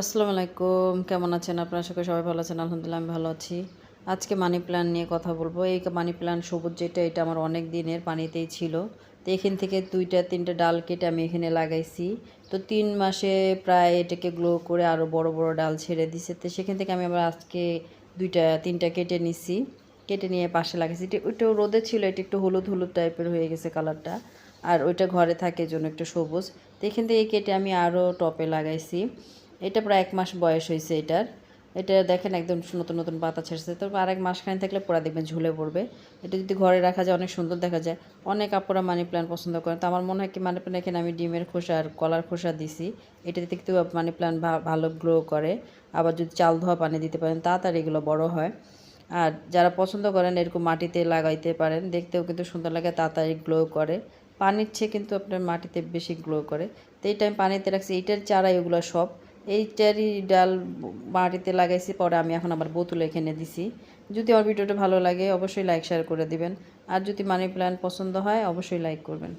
আসসালামু আলাইকুম। কেমন আছেন আপনারা? করি সবাই ভালো আছেন। আলহামদুলিল্লাহ, আমি ভালো আছি। আজকে মানি প্ল্যান্ট নিয়ে কথা বলব। এই মানি প্ল্যান্ট সবুজ যেটা, এটা আমার অনেক দিনের পানিতেই ছিল। তো এখান থেকে দুইটা, তিনটা ডাল কেটে আমি এখানে লাগাইছি। তো তিন মাসে প্রায় এটাকে গ্লো করে আরও বড় বড় ডাল ছেড়ে দিছে। তো সেখান থেকে আমি আবার আজকে দুইটা, তিনটা কেটে নিছি। কেটে নিয়ে পাশে লাগাইছি। এটা ওইটাও রোদে ছিল, এটা একটু হলুদ হলুদ টাইপের হয়ে গেছে কালারটা আর ওইটা ঘরে থাকে জন্য একটু সবুজ। তো এখান থেকে কেটে আমি আরও টপে লাগাইছি। এটা প্রায় এক মাস বয়স হয়েছে এটার। এটা দেখেন একদম নতুন নতুন পাতা ছেড়েছে। তারপর আরেক মাসখানে থাকলে পরে দেখবেন ঝুলে পড়বে। এটা যদি ঘরে রাখা যায়, অনেক সুন্দর দেখা যায়। অনেক আপুরা মানি প্ল্যান্ট পছন্দ করেন। তো আমার মনে হয় কি, মানি প্ল্যান্ট এখানে আমি ডিমের খোসা আর কলার খোসা দিছি। এটাতে কিন্তু মানি প্ল্যান্ট ভালো গ্রো করে। আবার যদি চাল ধোয়া পানি দিতে পারেন তাড়াতাড়ি এগুলো বড় হয়। আর যারা পছন্দ করেন, এরকম মাটিতে লাগাইতে পারেন। দেখতেও কিন্তু সুন্দর লাগে তাড়াতাড়ি গ্লো করে। পানির চেয়ে কিন্তু আপনার মাটিতে বেশি গ্লো করে। তো এইটা আমি পানিতে রাখছি। এইটার চারাই ওগুলো সব। এইটারই ডাল মাটিতে লাগাইছি, পরে আমি এখন আবার বোতলে এখানে দিছি। যদি আমার ভিডিওটা ভালো লাগে, অবশ্যই লাইক শেয়ার করে দিবেন। আর যদি মানি প্ল্যান্ট পছন্দ হয়, অবশ্যই লাইক করবেন।